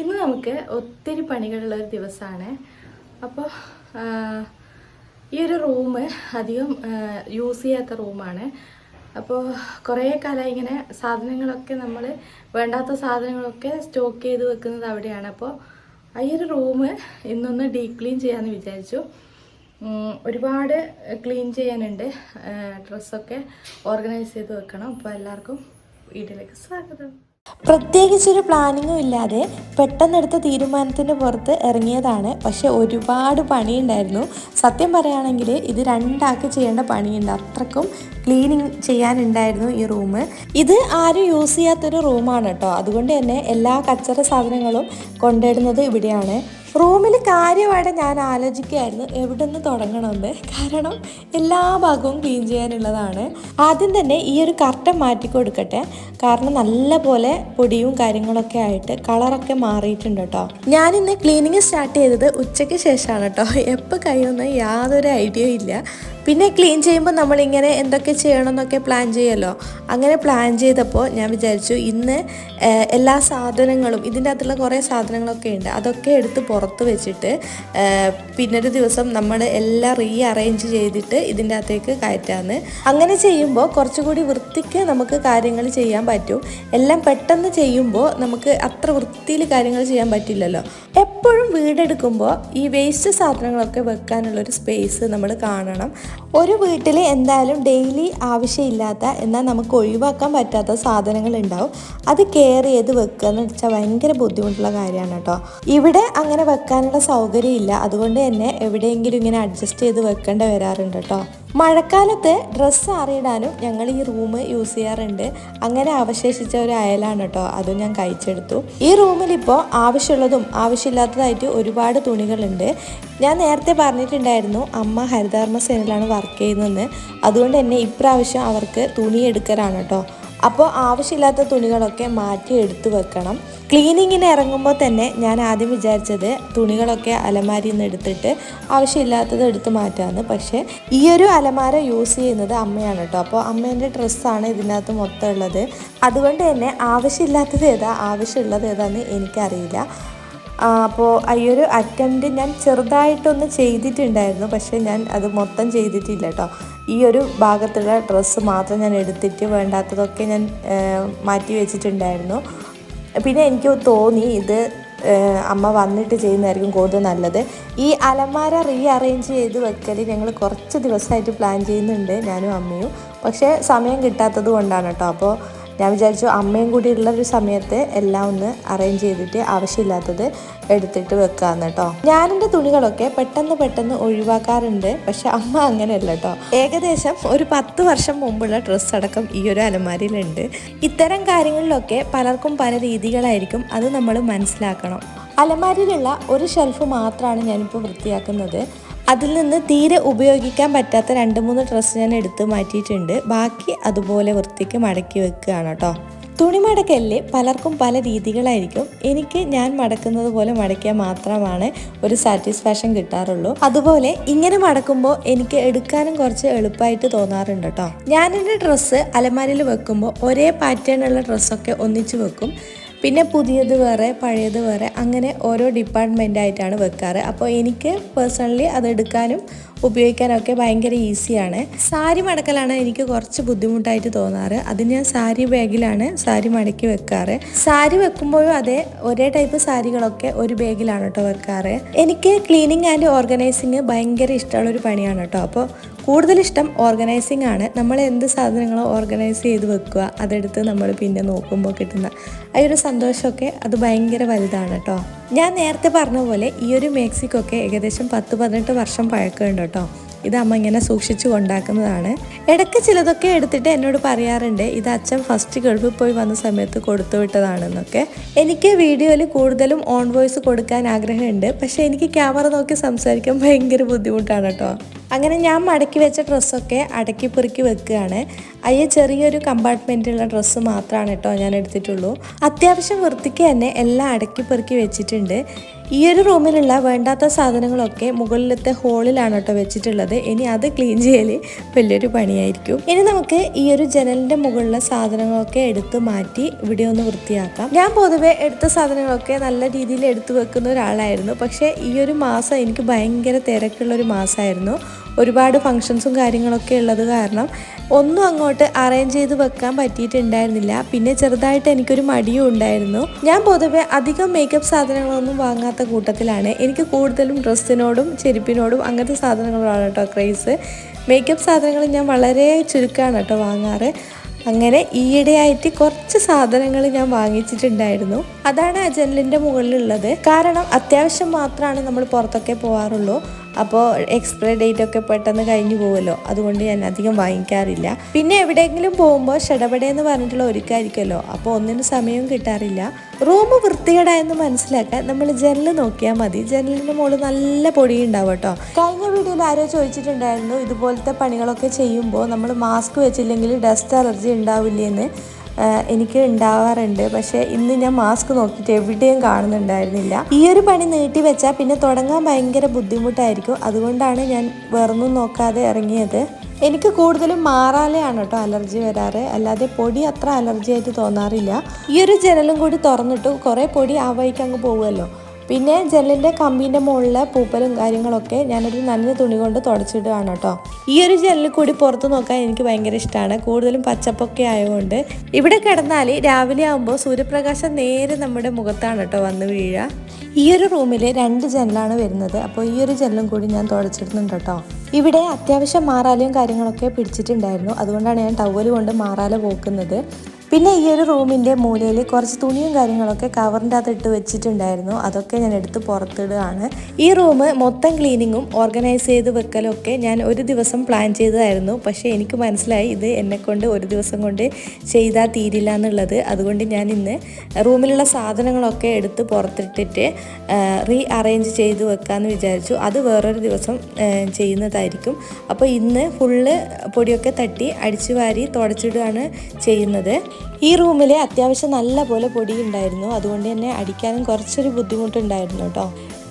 ഇന്ന് നമുക്ക് ഒത്തിരി പണികളുള്ള ഒരു ദിവസമാണ്. അപ്പോൾ ഈ ഒരു റൂം അധികം യൂസ് ചെയ്യാത്ത റൂമാണ് അപ്പോൾ കുറേ കാലമായി ഇങ്ങനെ സാധനങ്ങളൊക്കെ നമ്മൾ വേണ്ടാത്ത സാധനങ്ങളൊക്കെ സ്റ്റോക്ക് ചെയ്ത് വെക്കുന്നത് അവിടെയാണ്. അപ്പോൾ ഈ ഒരു റൂം ഇന്നൊന്ന് ഡീപ് ക്ലീൻ ചെയ്യാമെന്ന് വിചാരിച്ചു. ഒരുപാട് ക്ലീൻ ചെയ്യാനുണ്ട്. ഡ്രസ്സൊക്കെ ഓർഗനൈസ് ചെയ്ത് വെക്കണം. അപ്പോൾ എല്ലാവർക്കും വീട്ടിലേക്ക് സ്വാഗതം. പ്രത്യേകിച്ചൊരു പ്ലാനിങ്ങും ഇല്ലാതെ പെട്ടെന്നെടുത്ത തീരുമാനത്തിന് പുറത്ത് ഇറങ്ങിയതാണ്. പക്ഷെ ഒരുപാട് പണിയുണ്ടായിരുന്നു. സത്യം പറയുകയാണെങ്കിൽ ഇത് രണ്ടാൾക്ക് ചെയ്യേണ്ട പണിയുണ്ട്. അത്രക്കും ക്ലീനിങ് ചെയ്യാനുണ്ടായിരുന്നു ഈ റൂം ഇത് ആരും യൂസ് ചെയ്യാത്തൊരു റൂമാണ് കേട്ടോ. അതുകൊണ്ട് തന്നെ എല്ലാ കച്ചറ സാധനങ്ങളും കൊണ്ടിടുന്നത് ഇവിടെയാണ്. റൂമിൽ കാര്യമായിട്ട് ഞാൻ ആലോചിക്കുകയായിരുന്നു എവിടെ നിന്ന് തുടങ്ങണമെന്ന്. കാരണം എല്ലാ ഭാഗവും ക്ലീൻ ചെയ്യാനുള്ളതാണ്. ആദ്യം തന്നെ ഈ ഒരു കർട്ടൻ മാറ്റി കൊടുക്കട്ടെ. കാരണം നല്ല പോലെ പൊടിയും കാര്യങ്ങളൊക്കെ ആയിട്ട് കളറൊക്കെ മാറിയിട്ടുണ്ട് കേട്ടോ ഞാനിന്ന് ക്ലീനിങ് സ്റ്റാർട്ട് ചെയ്തത് ഉച്ചയ്ക്ക് ശേഷമാണ് കേട്ടോ എപ്പോൾ കഴിയുമെന്ന് യാതൊരു ഐഡിയ ഇല്ല. പിന്നെ ക്ലീൻ ചെയ്യുമ്പോൾ നമ്മളിങ്ങനെ എന്തൊക്കെ ചെയ്യണം എന്നൊക്കെ പ്ലാൻ ചെയ്യുമല്ലോ അങ്ങനെ പ്ലാൻ ചെയ്തപ്പോൾ ഞാൻ വിചാരിച്ചു ഇന്ന് എല്ലാ സാധനങ്ങളും ഇതിന്റെ അകത്തുള്ള കുറേ സാധനങ്ങളൊക്കെ ഉണ്ട്. അതൊക്കെ എടുത്ത് പുറത്ത് വെച്ചിട്ട് പിന്നൊരു ദിവസം നമ്മൾ എല്ലാം റീ അറേഞ്ച് ചെയ്തിട്ട് ഇതിന്റെ അകത്തേക്ക് കയറ്റാന്ന്. അങ്ങനെ ചെയ്യുമ്പോൾ കുറച്ചുകൂടി വൃത്തിക്ക് നമുക്ക് കാര്യങ്ങൾ ചെയ്യാൻ പറ്റും. എല്ലാം പെട്ടെന്ന് ചെയ്യുമ്പോൾ നമുക്ക് അത്ര വൃത്തിയിൽ കാര്യങ്ങൾ ചെയ്യാൻ പറ്റില്ലല്ലോ. എപ്പോഴും വീടെടുക്കുമ്പോൾ ഈ വേസ്റ്റ് സാധനങ്ങളൊക്കെ വെക്കാനുള്ളൊരു സ്പേസ് നമ്മൾ കാണണം. ഒരു വീട്ടിൽ എന്തായാലും ഡെയിലി ആവശ്യമില്ലാത്ത എന്നാൽ നമുക്ക് ഒഴിവാക്കാൻ പറ്റാത്ത സാധനങ്ങൾ ഉണ്ടാവും അത് കെയർ ചെയ്ത് വെക്കുക എന്ന് വെച്ചാൽ ഭയങ്കര ബുദ്ധിമുട്ടുള്ള കാര്യമാണ് കേട്ടോ. ഇവിടെ അങ്ങനെ വെക്കാനുള്ള സൗകര്യം ഇല്ല അതുകൊണ്ട് തന്നെ എവിടെയെങ്കിലും ഇങ്ങനെ അഡ്ജസ്റ്റ് ചെയ്ത് വെക്കേണ്ടി വരാറുണ്ട് കേട്ടോ. മഴക്കാലത്ത് ഡ്രസ്സ് ആറിയിടാനും ഞങ്ങൾ ഈ റൂം യൂസ് ചെയ്യാറുണ്ട്. അങ്ങനെ അവശേഷിച്ച ഒരു അയലാണ് കേട്ടോ അതും ഞാൻ കഴിച്ചെടുത്തു. ഈ റൂമിൽ ഇപ്പോൾ ആവശ്യമുള്ളതും ആവശ്യമില്ലാത്തതായിട്ട് ഒരുപാട് തുണികളുണ്ട്. ഞാൻ നേരത്തെ പറഞ്ഞിട്ടുണ്ടായിരുന്നു അമ്മ ഹരിതകർമ്മ സേനയിലാണ് വർക്ക് ചെയ്യുന്നതെന്ന്. അതുകൊണ്ട് തന്നെ ഇപ്രാവശ്യം അവർക്ക് തുണി എടുക്കലാണ് കേട്ടോ അപ്പോൾ ആവശ്യമില്ലാത്ത തുണികളൊക്കെ മാറ്റി എടുത്തു വെക്കണം. ക്ലീനിങ്ങിന് ഇറങ്ങുമ്പോൾ തന്നെ ഞാൻ ആദ്യം വിചാരിച്ചത് തുണികളൊക്കെ അലമാരിയിൽ നിന്ന് എടുത്തിട്ട് ആവശ്യമില്ലാത്തത് എടുത്ത് മാറ്റാമെന്ന് പക്ഷേ ഈ ഒരു അലമാര യൂസ് ചെയ്യുന്നത് അമ്മയാണ് കേട്ടോ. അപ്പോൾ അമ്മേന്റെ ഡ്രസ്സാണ് ഇതിനകത്ത് മൊത്തം ഉള്ളത്. അതുകൊണ്ട് തന്നെ ആവശ്യമില്ലാത്തത് ഏതാ ആവശ്യമുള്ളത് ഏതാന്ന് എനിക്കറിയില്ല. അപ്പോൾ ഈ ഒരു അറ്റംപ്റ്റ് ഞാൻ ചെറുതായിട്ടൊന്ന് ചെയ്തിട്ടുണ്ടായിരുന്നു. പക്ഷേ ഞാൻ അത് മൊത്തം ചെയ്തിട്ടില്ല കേട്ടോ. ഈ ഒരു ഭാഗത്തുള്ള ഡ്രസ്സ് മാത്രം ഞാൻ എടുത്തിട്ട് വേണ്ടാത്തതൊക്കെ ഞാൻ മാറ്റി വെച്ചിട്ടുണ്ടായിരുന്നു. പിന്നെ എനിക്ക് തോന്നി ഇത് അമ്മ വന്നിട്ട് ചെയ്യുന്നതായിരിക്കും കൂടുതൽ നല്ലത്. ഈ അലമാര റീ അറേഞ്ച് ചെയ്ത് വെക്കൽ ഞങ്ങൾ കുറച്ച് ദിവസമായിട്ട് പ്ലാൻ ചെയ്യുന്നുണ്ട് ഞാനും അമ്മയും. പക്ഷേ സമയം കിട്ടാത്തത് കൊണ്ടാണ് കേട്ടോ. അപ്പോൾ ഞാൻ വിചാരിച്ചു അമ്മയും കൂടി ഉള്ള ഒരു സമയത്ത് എല്ലാം ഒന്ന് അറേഞ്ച് ചെയ്തിട്ട് ആവശ്യമില്ലാത്തത് എടുത്തിട്ട് വെക്കാന്ന് കേട്ടോ ഞാനെന്റെ തുണികളൊക്കെ പെട്ടെന്ന് പെട്ടെന്ന് ഒഴിവാക്കാറുണ്ട്. പക്ഷെ അമ്മ അങ്ങനെയല്ല കേട്ടോ ഏകദേശം ഒരു പത്ത് വർഷം മുമ്പുള്ള ഡ്രസ്സ് അടക്കം ഈ ഒരു അലമാരിയിലുണ്ട്. ഇത്തരം കാര്യങ്ങളിലൊക്കെ പലർക്കും പല രീതികളായിരിക്കും അത് നമ്മൾ മനസ്സിലാക്കണം. അലമാരിയിലുള്ള ഒരു ഷെൽഫ് മാത്രമാണ് ഞാനിപ്പോൾ വൃത്തിയാക്കുന്നത്. അതിൽ നിന്ന് തീരെ ഉപയോഗിക്കാൻ പറ്റാത്ത രണ്ട് മൂന്ന് ഡ്രസ്സ് ഞാൻ എടുത്ത് മാറ്റിയിട്ടുണ്ട്. ബാക്കി അതുപോലെ വൃത്തിക്ക് മടക്കി വെക്കുകയാണ് കേട്ടോ. തുണി മടക്കല്ലേ പലർക്കും പല രീതികളായിരിക്കും. എനിക്ക് ഞാൻ മടക്കുന്നത് പോലെ മടക്കിയാൽ മാത്രമാണ് ഒരു സാറ്റിസ്ഫാക്ഷൻ കിട്ടാറുള്ളൂ. അതുപോലെ ഇങ്ങനെ മടക്കുമ്പോൾ എനിക്ക് എടുക്കാനും കുറച്ച് എളുപ്പമായിട്ട് തോന്നാറുണ്ട് കേട്ടോ. ഞാനെന്റെ ഡ്രസ്സ് അലമാരിയിൽ വെക്കുമ്പോൾ ഒരേ പാറ്റേണുള്ള ഡ്രസ്സൊക്കെ ഒന്നിച്ച് വെക്കും. പിന്നെ പുതിയത് വേറെ പഴയത് വേറെ അങ്ങനെ ഓരോ ഡിപ്പാർട്ട്മെന്റായിട്ടാണ് വെക്കാറ്. അപ്പോൾ എനിക്ക് പേഴ്സണലി അത് എടുക്കാനും ഉപയോഗിക്കാനൊക്കെ ഭയങ്കര ഈസിയാണ്. സാരി മടക്കലാണ് എനിക്ക് കുറച്ച് ബുദ്ധിമുട്ടായിട്ട് തോന്നാറ്. അത് ഞാൻ സാരി ബാഗിലാണ് സാരി മടക്കി വെക്കാറ്. സാരി വെക്കുമ്പോഴും അതെ ഒരേ ടൈപ്പ് സാരികളൊക്കെ ഒരു ബാഗിലാണ് കേട്ടോ വെക്കാറ്. എനിക്ക് ക്ലീനിങ് ആൻഡ് ഓർഗനൈസിങ് ഭയങ്കര ഇഷ്ടമുള്ള ഒരു പണിയാണ് കേട്ടോ അപ്പോൾ കൂടുതലിഷ്ടം ഓർഗനൈസിങ് ആണ്. നമ്മൾ എന്ത് സാധനങ്ങളോ ഓർഗനൈസ് ചെയ്ത് വെക്കുക അതെടുത്ത് നമ്മൾ പിന്നെ നോക്കുമ്പോൾ കിട്ടുന്ന ആ ഒരു സന്തോഷമൊക്കെ അത് ഭയങ്കര വലുതാണ് കേട്ടോ ഞാൻ നേരത്തെ പറഞ്ഞ പോലെ ഈ ഒരു മേക്സിക്കൊക്കെ ഏകദേശം പത്ത് പതിനെട്ട് വർഷം പഴക്കമുണ്ട് കേട്ടോ. ഇത് അമ്മ ഇങ്ങനെ സൂക്ഷിച്ചു കൊണ്ടാക്കുന്നതാണ്. ഇടയ്ക്ക് ചിലതൊക്കെ എടുത്തിട്ട് എന്നോട് പറയാറുണ്ട് ഇത് അച്ഛൻ ഫസ്റ്റ് ഗൾഫിൽ പോയി വന്ന സമയത്ത് കൊടുത്തു വിട്ടതാണെന്നൊക്കെ. എനിക്ക് വീഡിയോയിൽ കൂടുതലും ഓൺ വോയിസ് കൊടുക്കാൻ ആഗ്രഹമുണ്ട് പക്ഷേ എനിക്ക് ക്യാമറ നോക്കി സംസാരിക്കാൻ ഭയങ്കര ബുദ്ധിമുട്ടാണ് കേട്ടോ. അങ്ങനെ ഞാൻ മടക്കി വെച്ച ഡ്രസ്സൊക്കെ അടക്കി പെറുക്കി വെക്കുകയാണ്. അയ്യ ചെറിയൊരു കമ്പാർട്ട്മെന്റുള്ള ഡ്രസ്സ് മാത്രമാണ് കേട്ടോ ഞാൻ എടുത്തിട്ടുള്ളൂ. അത്യാവശ്യം വൃത്തിക്ക് തന്നെ എല്ലാം അടക്കി പെറുക്കി വെച്ചിട്ടുണ്ട്. ഈ ഒരു റൂമിലുള്ള വേണ്ടാത്ത സാധനങ്ങളൊക്കെ മുകളിലത്തെ ഹോളിലാണ് കേട്ടോ വെച്ചിട്ടുള്ളത്. ഇനി അത് ക്ലീൻ ചെയ്യൽ വലിയൊരു പണിയായിരിക്കും. ഇനി നമുക്ക് ഈ ഒരു ജനലിന്റെ മുകളിലെ സാധനങ്ങളൊക്കെ എടുത്ത് മാറ്റി ഇവിടെ ഒന്ന് വൃത്തിയാക്കാം. ഞാൻ പൊതുവെ എടുത്ത സാധനങ്ങളൊക്കെ നല്ല രീതിയിൽ എടുത്തു വെക്കുന്ന ഒരാളായിരുന്നു. പക്ഷേ ഈ ഒരു മാസം എനിക്ക് ഭയങ്കര തിരക്കുള്ള ഒരു മാസമായിരുന്നു. ഒരുപാട് ഫങ്ഷൻസും കാര്യങ്ങളൊക്കെ ഉള്ളത് കാരണം ഒന്നും അങ്ങോട്ട് അറേഞ്ച് ചെയ്ത് വെക്കാൻ പറ്റിയിട്ടുണ്ടായിരുന്നില്ല. പിന്നെ ചെറുതായിട്ട് എനിക്കൊരു മടിയും ഉണ്ടായിരുന്നു. ഞാൻ പൊതുവെ അധികം മേക്കപ്പ് സാധനങ്ങളൊന്നും വാങ്ങാത്ത കൂട്ടത്തിലാണ്. എനിക്ക് കൂടുതലും ഡ്രസ്സിനോടും ചെരുപ്പിനോടും അങ്ങനത്തെ സാധനങ്ങളാണ് കേട്ടോ ക്രൈസ് മേക്കപ്പ് സാധനങ്ങൾ ഞാൻ വളരെ ചുരുക്കമാണ് കേട്ടോ വാങ്ങാറ്. അങ്ങനെ ഈയിടെയായിട്ട് കുറച്ച് സാധനങ്ങൾ ഞാൻ വാങ്ങിച്ചിട്ടുണ്ടായിരുന്നു. അതാണ് ആ ജനലിന്റെ മുകളിലുള്ളത്. കാരണം അത്യാവശ്യം മാത്രമാണ് നമ്മൾ പുറത്തൊക്കെ പോകാറുള്ളൂ അപ്പോൾ എക്സ്പയറി ഡേറ്റ് ഒക്കെ പെട്ടെന്ന് കഴിഞ്ഞു പോകുമല്ലോ അതുകൊണ്ട് ഞാൻ അധികം വാങ്ങിക്കാറില്ല. പിന്നെ എവിടെയെങ്കിലും പോകുമ്പോൾ ഷടപടേ എന്ന് പറഞ്ഞിട്ടുള്ള ഒരുക്കായിരിക്കുമല്ലോ. അപ്പോൾ ഒന്നിനും സമയവും കിട്ടാറില്ല. റൂം വൃത്തികേടായെന്ന് മനസ്സിലാക്കാൻ നമ്മൾ ജനൽ നോക്കിയാൽ മതി. ജനലിന്റെ മുകളിൽ നല്ല പൊടി ഉണ്ടാവും കേട്ടോ. കഴിഞ്ഞ വീഡിയോയിൽ ആരോ ചോദിച്ചിട്ടുണ്ടായിരുന്നു ഇതുപോലത്തെ പണികളൊക്കെ ചെയ്യുമ്പോൾ നമ്മൾ മാസ്ക് വെച്ചില്ലെങ്കിൽ ഡസ്റ്റ് അലർജി ഉണ്ടാവില്ലെന്ന്. ആഹ് എനിക്ക് ഉണ്ടാവാറുണ്ട്. പക്ഷേ ഇന്ന് ഞാൻ മാസ്ക് നോക്കിയിട്ട് എവിടെയും കാണുന്നുണ്ടായിരുന്നില്ല. ഈ ഒരു പണി നീട്ടി വെച്ചാൽ പിന്നെ തുടങ്ങാൻ ഭയങ്കര ബുദ്ധിമുട്ടായിരിക്കും. അതുകൊണ്ടാണ് ഞാൻ വേറൊന്നും നോക്കാതെ ഇറങ്ങിയത്. എനിക്ക് കൂടുതലും മാറാലെയാണ് കേട്ടോ അലർജി വരാറ്. അല്ലാതെ പൊടി അത്ര അലർജി ആയിട്ട് തോന്നാറില്ല. ഈ ഒരു ജനലും കൂടി തുറന്നിട്ട് കുറേ പൊടി ആ വഴിക്ക് അങ്ങ് പോകുമല്ലോ പിന്നെ ജെല്ലിന്റെ കമ്പീന്റെ മുകളിലെ പൂപ്പലും കാര്യങ്ങളൊക്കെ ഞാനൊരു നനഞ്ഞ തുണി കൊണ്ട് തുടച്ചിടുകയാണ് കേട്ടോ. ഈ ഒരു ജെല്ലിൽ കൂടി പുറത്ത് നോക്കാൻ എനിക്ക് ഭയങ്കര ഇഷ്ടമാണ് കൂടുതലും പച്ചപ്പൊക്കെ ആയതുകൊണ്ട്. ഇവിടെ കിടന്നാൽ രാവിലെ ആകുമ്പോൾ സൂര്യപ്രകാശം നേരെ നമ്മുടെ മുഖത്താണ് കേട്ടോ വന്ന് വീഴുക. ഈ ഒരു റൂമിൽ രണ്ട് ജനലാണ് വരുന്നത്. അപ്പോൾ ഈ ഒരു ജനലും കൂടി ഞാൻ തുടച്ചിടുന്നുണ്ട് കേട്ടോ. ഇവിടെ അത്യാവശ്യം മാറാലയും കാര്യങ്ങളൊക്കെ പിടിച്ചിട്ടുണ്ടായിരുന്നു. അതുകൊണ്ടാണ് ഞാൻ ടവൽ കൊണ്ട് മാറാല പോക്കുന്നത്. പിന്നെ ഈ ഒരു റൂമിന്റെ മൂലയിൽ കുറച്ച് തുണിയും കാര്യങ്ങളൊക്കെ കവറിന്റെ അകത്ത് ഇട്ട് വെച്ചിട്ടുണ്ടായിരുന്നു. അതൊക്കെ ഞാൻ എടുത്ത് പുറത്തിടുകയാണ്. ഈ റൂം മൊത്തം ക്ലീനിങ്ങും ഓർഗനൈസ് ചെയ്ത് വെക്കലും ഒക്കെ ഞാൻ ഒരു ദിവസം പ്ലാൻ ചെയ്തതായിരുന്നു. പക്ഷേ എനിക്ക് മനസ്സിലായി ഇത് എന്നെക്കൊണ്ട് ഒരു ദിവസം കൊണ്ട് ചെയ്താൽ തീരില്ല എന്നുള്ളത്. അതുകൊണ്ട് ഞാൻ ഇന്ന് റൂമിലുള്ള സാധനങ്ങളൊക്കെ എടുത്ത് പുറത്തിട്ടിട്ട് റീ അറേഞ്ച് ചെയ്ത് വെക്കാമെന്ന് വിചാരിച്ചു. അത് വേറൊരു ദിവസം ചെയ്യുന്നതായിരിക്കും. അപ്പോൾ ഇന്ന് ഫുള്ള് പൊടിയൊക്കെ തട്ടി അടിച്ചു വാരി തുടച്ചിടുകയാണ് ചെയ്യുന്നത്. ഈ റൂമിൽ അത്യാവശ്യം നല്ല പോലെ പൊടി ഉണ്ടായിരുന്നു അതുകൊണ്ട് തന്നെ അടിക്കാനും കുറച്ചൊരു ബുദ്ധിമുട്ടുണ്ടായിരുന്നു കേട്ടോ.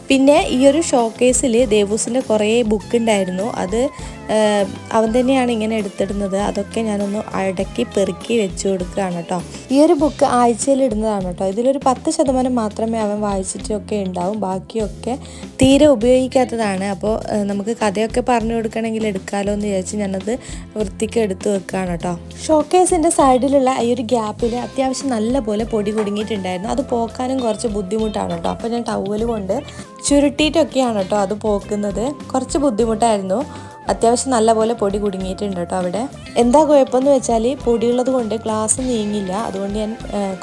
പിന്നെ ഈ ഒരു ഷോക്കേസിൽ ദേവൂസിന്റെ കുറേ ബുക്ക് ഉണ്ടായിരുന്നു. അത് അവൻ തന്നെയാണ് ഇങ്ങനെ എടുത്തിടുന്നത്. അതൊക്കെ ഞാനൊന്ന് അടക്കി പെറുക്കി വെച്ച് കൊടുക്കുകയാണ് കേട്ടോ. ഈ ഒരു ബുക്ക് ആഴ്ചയിൽ ഇടുന്നതാണ് കേട്ടോ. ഇതിലൊരു പത്ത് ശതമാനം മാത്രമേ അവൻ വായിച്ചിട്ടൊക്കെ ഉണ്ടാവും. ബാക്കിയൊക്കെ തീരെ ഉപയോഗിക്കാത്തതാണ്. അപ്പോൾ നമുക്ക് കഥയൊക്കെ പറഞ്ഞു കൊടുക്കണമെങ്കിൽ എടുക്കാമല്ലോ എന്ന് വിചാരിച്ച് ഞാനത് വൃത്തിക്ക് എടുത്തു വെക്കുകയാണ് കേട്ടോ. ഷോക്കേസിന്റെ സൈഡിലുള്ള ഈ ഒരു ഗ്യാപ്പിൽ അത്യാവശ്യം നല്ല പോലെ പൊടി കുടുങ്ങിയിട്ടുണ്ടായിരുന്നു. അത് പോക്കാനും കുറച്ച് ബുദ്ധിമുട്ടാണ് കേട്ടോ. അപ്പോൾ ഞാൻ ടവൽ കൊണ്ട് ചുരുട്ടിയിട്ടൊക്കെയാണ് കേട്ടോ അത് പോക്കുന്നത്. കുറച്ച് ബുദ്ധിമുട്ടായിരുന്നു. അത്യാവശ്യം നല്ലപോലെ പൊടി കുടുങ്ങിയിട്ടുണ്ട് കേട്ടോ അവിടെ. എന്താ കുഴപ്പമെന്ന് വെച്ചാൽ പൊടിയുള്ളത് കൊണ്ട് ഗ്ലാസ് നീങ്ങില്ല അതുകൊണ്ട് ഞാൻ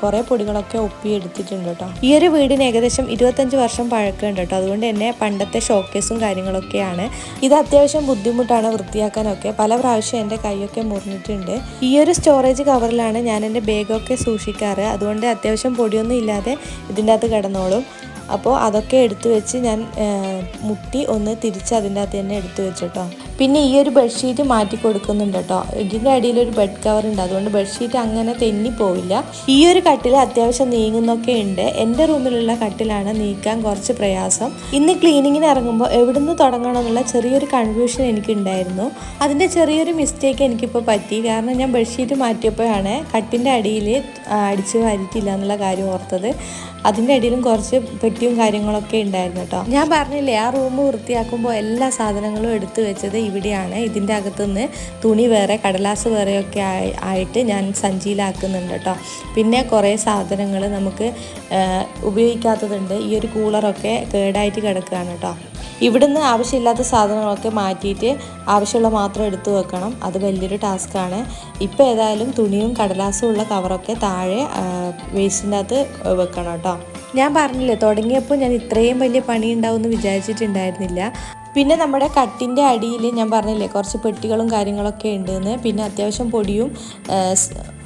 കുറേ പൊടികളൊക്കെ ഒപ്പിയെടുത്തിട്ടുണ്ട് കേട്ടോ. ഈ ഒരു വീടിന് ഏകദേശം ഇരുപത്തഞ്ച് വർഷം പഴക്കമുണ്ട് കേട്ടോ. അതുകൊണ്ട് തന്നെ പണ്ടത്തെ ഷോക്കേസും കാര്യങ്ങളൊക്കെയാണ്. ഇത് അത്യാവശ്യം ബുദ്ധിമുട്ടാണ് വൃത്തിയാക്കാനൊക്കെ. പല പ്രാവശ്യം എന്റെ കൈയൊക്കെ മുറിഞ്ഞിട്ടുണ്ട്. ഈ ഒരു സ്റ്റോറേജ് കവറിലാണ് ഞാൻ എന്റെ ബാഗൊക്കെ സൂക്ഷിക്കാറ്. അതുകൊണ്ട് അത്യാവശ്യം പൊടിയൊന്നും ഇല്ലാതെ ഇതിന്റെ അകത്ത് കിടന്നോളും. അപ്പോൾ അതൊക്കെ എടുത്തു വെച്ച് ഞാൻ മുട്ടി ഒന്ന് തിരിച്ച് അതിന്റെ അകത്ത് തന്നെ എടുത്തു വെച്ചിട്ടോ. പിന്നെ ഈ ഒരു ബെഡ്ഷീറ്റ് മാറ്റി കൊടുക്കുന്നുണ്ട് കേട്ടോ ഇതിന്റെ അടിയിൽ ഒരു ബെഡ് കവർ ഉണ്ട്. അതുകൊണ്ട് ബെഡ്ഷീറ്റ് അങ്ങനെ തെന്നി പോവില്ല. ഈ ഒരു കട്ടിൽ അത്യാവശ്യം നീങ്ങുന്നൊക്കെ ഉണ്ട്. എന്റെ റൂമിലുള്ള കട്ടിലാണ് നീക്കാൻ കുറച്ച് പ്രയാസം. ഇന്ന് ക്ലീനിങ്ങിന് ഇറങ്ങുമ്പോൾ എവിടുന്ന് തുടങ്ങണം എന്നുള്ള ചെറിയൊരു കൺഫ്യൂഷൻ എനിക്കുണ്ടായിരുന്നു. അതിന്റെ ചെറിയൊരു മിസ്റ്റേക്ക് എനിക്കിപ്പോൾ പറ്റി. കാരണം ഞാൻ ബെഡ്ഷീറ്റ് മാറ്റിയപ്പോഴാണ് കട്ടിന്റെ അടിയിൽ അടിച്ചു വാരിയിട്ടില്ല എന്നുള്ള കാര്യം ഓർത്തത്. അതിന്റെ അടിയിലും കുറച്ച് പെട്ടിയും കാര്യങ്ങളൊക്കെ ഉണ്ടായിരുന്നു കേട്ടോ ഞാൻ പറഞ്ഞില്ലേ ആ റൂം വൃത്തിയാക്കുമ്പോൾ എല്ലാ സാധനങ്ങളും എടുത്തു വെച്ചത് ഇവിടെയാണ്. ഇതിന്റെ അകത്തുനിന്ന് തുണി വേറെ കടലാസ് വേറെയൊക്കെ ആയി ആയിട്ട് ഞാൻ സഞ്ചിയിലാക്കുന്നുണ്ട് കേട്ടോ. പിന്നെ കുറേ സാധനങ്ങൾ നമുക്ക് ഉപയോഗിക്കാത്തതുണ്ട്. ഈ ഒരു കൂളറൊക്കെ കേടായിട്ട് കിടക്കുകയാണ് കേട്ടോ. ഇവിടുന്ന് ആവശ്യമില്ലാത്ത സാധനങ്ങളൊക്കെ മാറ്റിയിട്ട് ആവശ്യമുള്ള മാത്രം എടുത്തു വെക്കണം. അത് വലിയൊരു ടാസ്ക്കാണ്. ഇപ്പോൾ ഏതായാലും തുണിയും കടലാസും ഉള്ള കവറൊക്കെ താഴെ വേസ്റ്റിന്റെ അകത്ത് വെക്കണം കേട്ടോ. ഞാൻ പറഞ്ഞില്ലേ തുടങ്ങിയപ്പോൾ ഞാൻ ഇത്രയും വലിയ പണി ഉണ്ടാവുമെന്ന് വിചാരിച്ചിട്ടുണ്ടായിരുന്നില്ല. പിന്നെ നമ്മുടെ കട്ടിന്റെ അടിയിൽ ഞാൻ പറഞ്ഞില്ലേ കുറച്ച് പെട്ടികളും കാര്യങ്ങളൊക്കെ ഉണ്ടെന്ന്. പിന്നെ അത്യാവശ്യം പൊടിയും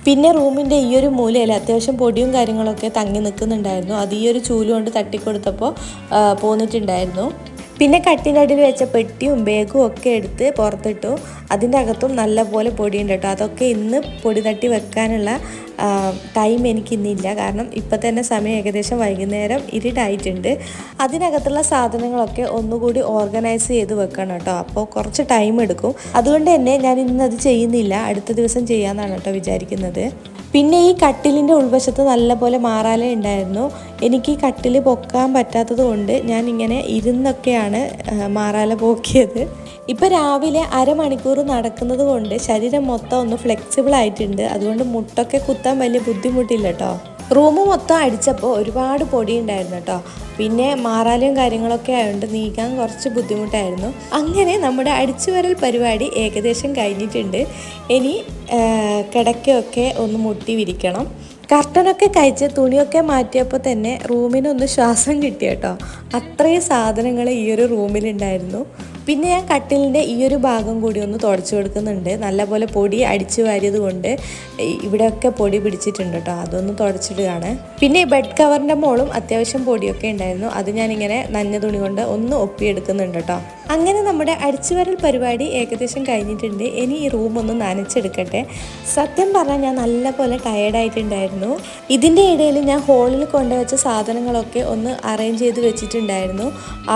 പിന്നെ റൂമിന്റെ ഈ ഒരു മൂലയിൽ അത്യാവശ്യം പൊടിയും കാര്യങ്ങളൊക്കെ തങ്ങി നിൽക്കുന്നുണ്ടായിരുന്നു. അത് ഈ ഒരു ചൂൽ കൊണ്ട് തട്ടിക്കൊടുത്തപ്പോൾ പോന്നിട്ടുണ്ടായിരുന്നു. പിന്നെ കട്ടിന്റെ അടിയിൽ വെച്ച പെട്ടിയും ബേഗും ഒക്കെ എടുത്ത് പുറത്തിട്ടു. അതിന്റെ അകത്തും നല്ലപോലെ പൊടിയുണ്ട് കേട്ടോ. അതൊക്കെ ഇന്ന് പൊടി തട്ടി വെക്കാനുള്ള ടൈം എനിക്കിന്നില്ല കാരണം ഇപ്പം തന്നെ സമയം ഏകദേശം വൈകുന്നേരം ഇരുടായിട്ടുണ്ട് അതിനകത്തുള്ള സാധനങ്ങളൊക്കെ ഒന്നുകൂടി ഓർഗനൈസ് ചെയ്ത് വെക്കണം കേട്ടോ. അപ്പോൾ കുറച്ച് ടൈം എടുക്കും. അതുകൊണ്ട് തന്നെ ഞാൻ ഇന്നത് ചെയ്യുന്നില്ല. അടുത്ത ദിവസം ചെയ്യാമെന്നാണ് കേട്ടോ വിചാരിക്കുന്നത്. പിന്നെ ഈ കട്ടിലിന്റെ ഉൾവശത്ത് നല്ലപോലെ മാറാലേ ഉണ്ടായിരുന്നു. എനിക്ക് ഈ കട്ടിൽ പൊക്കാൻ പറ്റാത്തത് കൊണ്ട് ഞാൻ ഇങ്ങനെ ഇരുന്നൊക്കെയാണ് മാറാല പോക്കിയത്. ഇപ്പം രാവിലെ അരമണിക്കൂർ നടക്കുന്നത് കൊണ്ട് ശരീരം മൊത്തം ഒന്ന് ഫ്ലെക്സിബിൾ ആയിട്ടുണ്ട്. അതുകൊണ്ട് മുട്ടൊക്കെ കുത്താൻ വലിയ ബുദ്ധിമുട്ടില്ല കേട്ടോ റൂം മൊത്തം അടിച്ചപ്പോൾ ഒരുപാട് പൊടി ഉണ്ടായിരുന്നു കേട്ടോ. പിന്നെ മാറാലയും കാര്യങ്ങളൊക്കെ ആയതുകൊണ്ട് നീക്കാൻ കുറച്ച് ബുദ്ധിമുട്ടായിരുന്നു. അങ്ങനെ നമ്മുടെ അടിച്ചുവരൽ പരിപാടി ഏകദേശം കഴിഞ്ഞിട്ടുണ്ട്. ഇനി കിടക്കയൊക്കെ ഒന്ന് മുട്ടി വിരിക്കണം. കർട്ടനൊക്കെ കഴിച്ച് തുണിയൊക്കെ മാറ്റിയപ്പോൾ തന്നെ റൂമിനൊന്ന് ശ്വാസം കിട്ടി കേട്ടോ. അത്രയും സാധനങ്ങൾ ഈ ഒരു റൂമിലുണ്ടായിരുന്നു. പിന്നെ ഞാൻ കട്ടിലിന്റെ ഈ ഒരു ഭാഗം കൂടി ഒന്ന് തുടച്ചു കൊടുക്കുന്നുണ്ട്. നല്ലപോലെ പൊടി അടിച്ചു വാരിയത് കൊണ്ട് ഇവിടെയൊക്കെ പൊടി പിടിച്ചിട്ടുണ്ട് കേട്ടോ അതൊന്ന് തുടച്ചിടുകയാണ്. പിന്നെ ഈ ബെഡ് കവറിന്റെ മോളും അത്യാവശ്യം പൊടിയൊക്കെ ഉണ്ടായിരുന്നു. അത് ഞാനിങ്ങനെ നഞ്ഞ തുണി കൊണ്ട് ഒന്ന് ഒപ്പിയെടുക്കുന്നുണ്ട് കേട്ടോ അങ്ങനെ നമ്മുടെ അടിച്ചുവരൽ പരിപാടി ഏകദേശം കഴിഞ്ഞിട്ടുണ്ട്. ഇനി ഈ റൂമൊന്ന് നനച്ചെടുക്കട്ടെ. സത്യം പറഞ്ഞാൽ ഞാൻ നല്ലപോലെ ടയേർഡായിട്ടുണ്ടായിരുന്നു ഇതിന്റെ ഇടയിൽ ഞാൻ ഹോളിൽ കൊണ്ടുവച്ച സാധനങ്ങളൊക്കെ ഒന്ന് അറേഞ്ച് ചെയ്ത് വെച്ചിട്ടുണ്ടായിരുന്നു.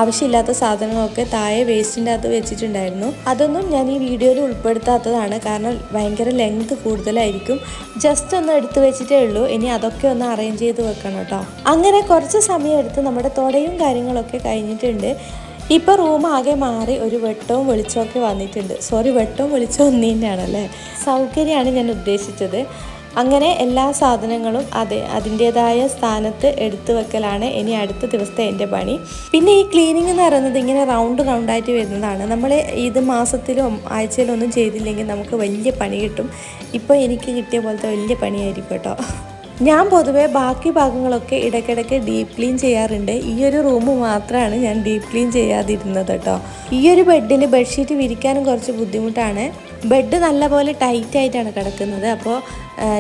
ആവശ്യമില്ലാത്ത സാധനങ്ങളൊക്കെ താഴെ വേസ്റ്റിന്റെ അകത്ത് വെച്ചിട്ടുണ്ടായിരുന്നു. അതൊന്നും ഞാൻ ഈ വീഡിയോയിൽ ഉൾപ്പെടുത്താത്തതാണ്. കാരണം ഭയങ്കര ലെങ്ത് കൂടുതലായിരിക്കും. ജസ്റ്റ് ഒന്ന് എടുത്ത് വെച്ചിട്ടേ ഉള്ളൂ. ഇനി അതൊക്കെ ഒന്ന് അറേഞ്ച് ചെയ്ത് വെക്കണം കേട്ടോ. അങ്ങനെ കുറച്ച് സമയം എടുത്ത് നമ്മുടെ തുടയും കാര്യങ്ങളൊക്കെ കഴിഞ്ഞിട്ടുണ്ട്. ഇപ്പോൾ റൂം ആകെ മാറി ഒരു വെട്ടവും വെളിച്ചമൊക്കെ വന്നിട്ടുണ്ട്. സോറി വെട്ടവും വെളിച്ചവും തന്നെയാണല്ലേ സൗകര്യമാണ് ഞാൻ ഉദ്ദേശിച്ചത്. അങ്ങനെ എല്ലാ സാധനങ്ങളും അതെ അതിന്റേതായ സ്ഥാനത്ത് എടുത്തു വെക്കലാണ് ഇനി അടുത്ത ദിവസത്തെ എന്റെ പണി. പിന്നെ ഈ ക്ലീനിങ് എന്ന് പറയുന്നത് ഇങ്ങനെ റൗണ്ട് റൗണ്ടായിട്ട് വരുന്നതാണ്. നമ്മൾ ഇത് മാസത്തിലോ ആഴ്ചയിലോ ഒന്നും ചെയ്തില്ലെങ്കിൽ നമുക്ക് വലിയ പണി കിട്ടും. ഇപ്പോൾ എനിക്ക് കിട്ടിയ പോലത്തെ വലിയ പണിയായിരിക്കും കേട്ടോ. ഞാൻ പൊതുവേ ബാക്കി ഭാഗങ്ങളൊക്കെ ഇടയ്ക്കിടയ്ക്ക് ഡീപ്പ് ക്ലീൻ ചെയ്യാറുണ്ട്. ഈ ഒരു റൂം മാത്രമാണ് ഞാൻ ഡീപ്പ് ക്ലീൻ ചെയ്യാതിരുന്നത് കേട്ടോ ഈ ഒരു ബെഡിന് ബെഡ്ഷീറ്റ് വിരിക്കാനും കുറച്ച് ബുദ്ധിമുട്ടാണ്. ബെഡ് നല്ലപോലെ ടൈറ്റ് ആയിട്ടാണ് കിടക്കുന്നത്. അപ്പോൾ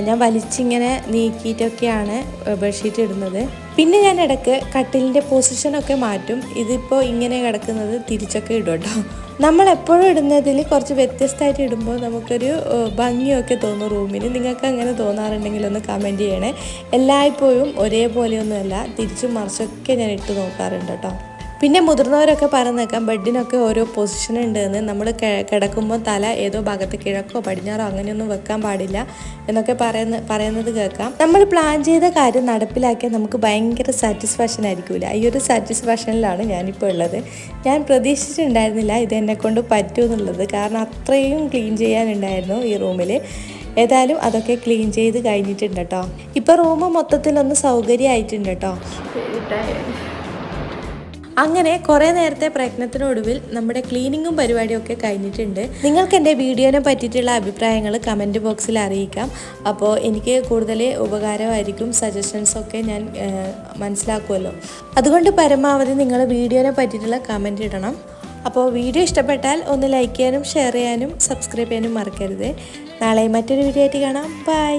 ഞാൻ വലിച്ചിങ്ങനെ നീക്കിയിട്ടൊക്കെയാണ് ബെഡ്ഷീറ്റ് ഇടുന്നത്. പിന്നെ ഞാൻ ഇടയ്ക്ക് കട്ടിലിന്റെ പൊസിഷനൊക്കെ മാറ്റും. ഇതിപ്പോൾ ഇങ്ങനെ കിടക്കുന്നത് തിരിച്ചൊക്കെ ഇടും കേട്ടോ നമ്മൾ എപ്പോഴും ഇടുന്നതിൽ കുറച്ച് വ്യത്യസ്തമായിട്ട് ഇടുമ്പോൾ നമുക്കൊരു ഭംഗിയൊക്കെ തോന്നും റൂമിന്. നിങ്ങൾക്ക് അങ്ങനെ തോന്നാറുണ്ടെങ്കിൽ ഒന്ന് കമന്റ് ചെയ്യണേ. എല്ലായ്പ്പോഴും ഒരേപോലെയൊന്നുമല്ല. തിരിച്ചും മറിച്ചൊക്കെ ഞാൻ ഇട്ട് നോക്കാറുണ്ട് കേട്ടോ. പിന്നെ മുതിർന്നവരൊക്കെ പറഞ്ഞേക്കാം ബെഡിനൊക്കെ ഓരോ പൊസിഷൻ ഉണ്ട് എന്ന് നമ്മൾ കിടക്കുമ്പോൾ തല ഏതോ ഭാഗത്ത് കിഴക്കോ പടിഞ്ഞാറോ അങ്ങനെയൊന്നും വെക്കാൻ പാടില്ല എന്നൊക്കെ പറയുന്ന പറയുന്നത് കേൾക്കാം. നമ്മൾ പ്ലാൻ ചെയ്ത കാര്യം നടപ്പിലാക്കിയാൽ നമുക്ക് ഭയങ്കര സാറ്റിസ്ഫാക്ഷൻ ആയിരിക്കില്ല ഈ ഒരു സാറ്റിസ്ഫാക്ഷനിലാണ് ഞാനിപ്പോൾ ഉള്ളത്. ഞാൻ പ്രതീക്ഷിച്ചിട്ടുണ്ടായിരുന്നില്ല ഇത് എന്നെ കൊണ്ട് പറ്റുമെന്നുള്ളത് കാരണം അത്രയും ക്ലീൻ ചെയ്യാനുണ്ടായിരുന്നു ഈ റൂമിൽ ഏതായാലും അതൊക്കെ ക്ലീൻ ചെയ്ത് കഴിഞ്ഞിട്ടുണ്ട് കേട്ടോ. ഇപ്പോൾ റൂം മൊത്തത്തിലൊന്ന് സൗകര്യമായിട്ടുണ്ട് കേട്ടോ. അങ്ങനെ കുറേ നേരത്തെ പ്രയത്നത്തിനൊടുവിൽ നമ്മുടെ ക്ലീനിങ്ങും പരിപാടിയൊക്കെ കഴിഞ്ഞിട്ടുണ്ട്. നിങ്ങൾക്ക് എന്റെ വീഡിയോനെ പറ്റിയിട്ടുള്ള അഭിപ്രായങ്ങൾ കമന്റ് ബോക്സിൽ അറിയിക്കാം. അപ്പോൾ എനിക്ക് കൂടുതൽ ഉപകാരമായിരിക്കും. സജഷൻസൊക്കെ ഞാൻ മനസ്സിലാക്കുമല്ലോ. അതുകൊണ്ട് പരമാവധി നിങ്ങൾ വീഡിയോനെ പറ്റിയിട്ടുള്ള കമന്റ് ഇടണം. അപ്പോൾ വീഡിയോ ഇഷ്ടപ്പെട്ടാൽ ഒന്ന് ലൈക്ക് ചെയ്യാനും ഷെയർ ചെയ്യാനും സബ്സ്ക്രൈബ് ചെയ്യാനും മറക്കരുത്. നാളെ മറ്റൊരു വീഡിയോ ആയിട്ട് കാണാം. ബൈ.